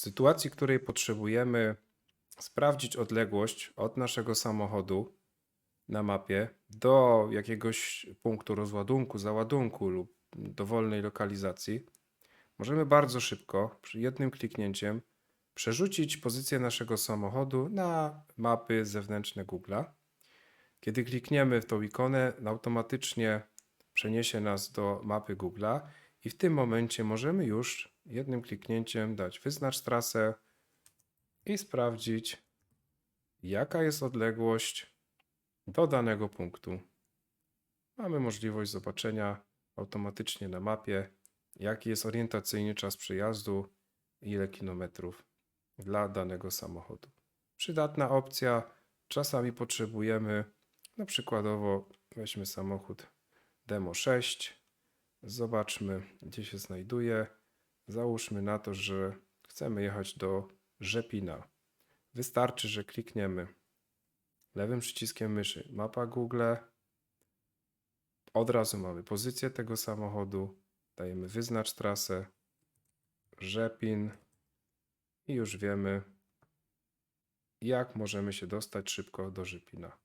sytuacji, której potrzebujemy sprawdzić odległość od naszego samochodu na mapie do jakiegoś punktu rozładunku, załadunku lub dowolnej lokalizacji, możemy bardzo szybko, przy jednym kliknięciem, przerzucić pozycję naszego samochodu na mapy zewnętrzne Google'a. Kiedy klikniemy w tą ikonę, automatycznie przeniesie nas do mapy Google'a i w tym momencie możemy już jednym kliknięciem dać wyznacz trasę i sprawdzić, jaka jest odległość do danego punktu. Mamy możliwość zobaczenia automatycznie na mapie, jaki jest orientacyjny czas przejazdu i ile kilometrów dla danego samochodu. Przydatna opcja. Czasami potrzebujemy, na przykładowo weźmy samochód Demo 6. Zobaczmy, gdzie się znajduje. Załóżmy na to, że chcemy jechać do Rzepina. Wystarczy, że klikniemy lewym przyciskiem myszy mapa Google. Od razu mamy pozycję tego samochodu. Dajemy wyznacz trasę. Rzepin. I już wiemy, jak możemy się dostać szybko do Rzepina.